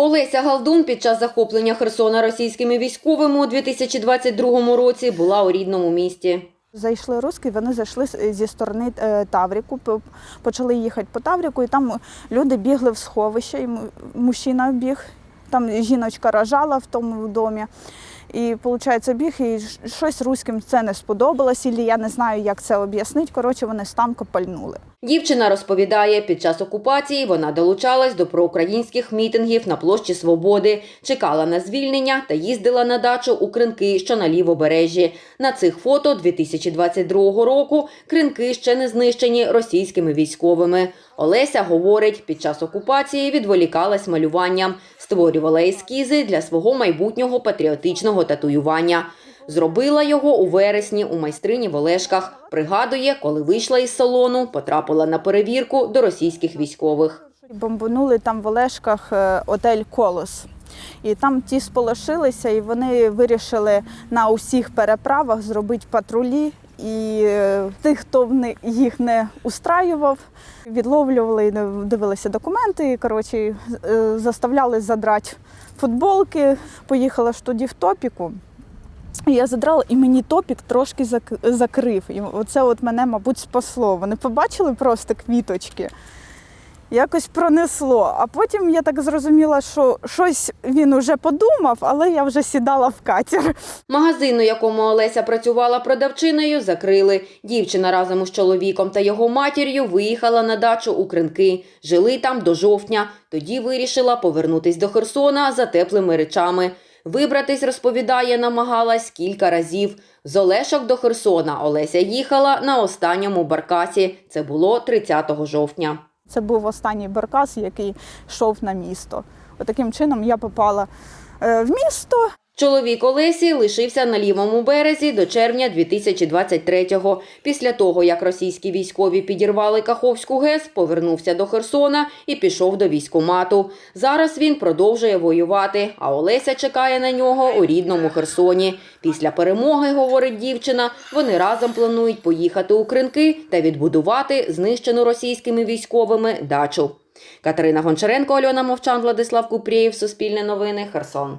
Олеся Галдун під час захоплення Херсона російськими військовими у 2022 році була у рідному місті. Зайшли русські, вони зайшли зі сторони е, Тавріку, почали їхати по Тавріку, і там люди бігли в сховище, і мужчина біг, там жіночка рожала в тому домі. І, виходить, біг, і щось руським це не сподобалось, і я не знаю, як це об'яснити. Коротше, вони з танку пальнули. Дівчина розповідає, під час окупації вона долучалась до проукраїнських мітингів на площі Свободи, чекала на звільнення та їздила на дачу у Кринки, що на лівобережжі. На цих фото 2022 року Кринки ще не знищені російськими військовими. Олеся говорить, під час окупації відволікалась малюванням, створювала ескізи для свого майбутнього патріотичного татуювання. Зробила його у вересні у майстрині в Олешках. Пригадує, коли вийшла із салону, потрапила на перевірку до російських військових. Бомбанули там в Олешках е, отель Колос. І там ті сполошилися, і вони вирішили на усіх переправах зробити патрулі. І е, тих, хто їх не устраював, відловлювали, дивилися документи, і, коротше, е, заставляли задрати футболки. Поїхала ж тоді в топіку. Я задрала, і мені топік трошки зак- закрив. І оце от мене, мабуть, спасло. Вони побачили просто квіточки. Якось пронесло. А потім я так зрозуміла, що щось він уже подумав, але я вже сідала в катер. Магазин, у якому Олеся працювала продавчиною, закрили. Дівчина разом із чоловіком та його матір'ю виїхала на дачу у Кринки. Жили там до жовтня. Тоді вирішила повернутись до Херсона за теплими речами. Вибратись, розповідає, намагалась кілька разів. З Олешок до Херсона Олеся їхала на останньому баркасі. Це було 30 жовтня. Це був останній баркас, який йшов на місто. Отаким чином я попала е, в місто. Чоловік Олесі лишився на лівому березі до червня 2023-го. Після того, як російські військові підірвали Каховську ГЕС, повернувся до Херсона і пішов до військомату. Зараз він продовжує воювати, а Олеся чекає на нього у рідному Херсоні. Після перемоги, говорить дівчина, вони разом планують поїхати у Кринки та відбудувати знищену російськими військовими дачу. Катерина Гончаренко, Альона Мовчан, Владислав Купрієв, Суспільне новини, Херсон.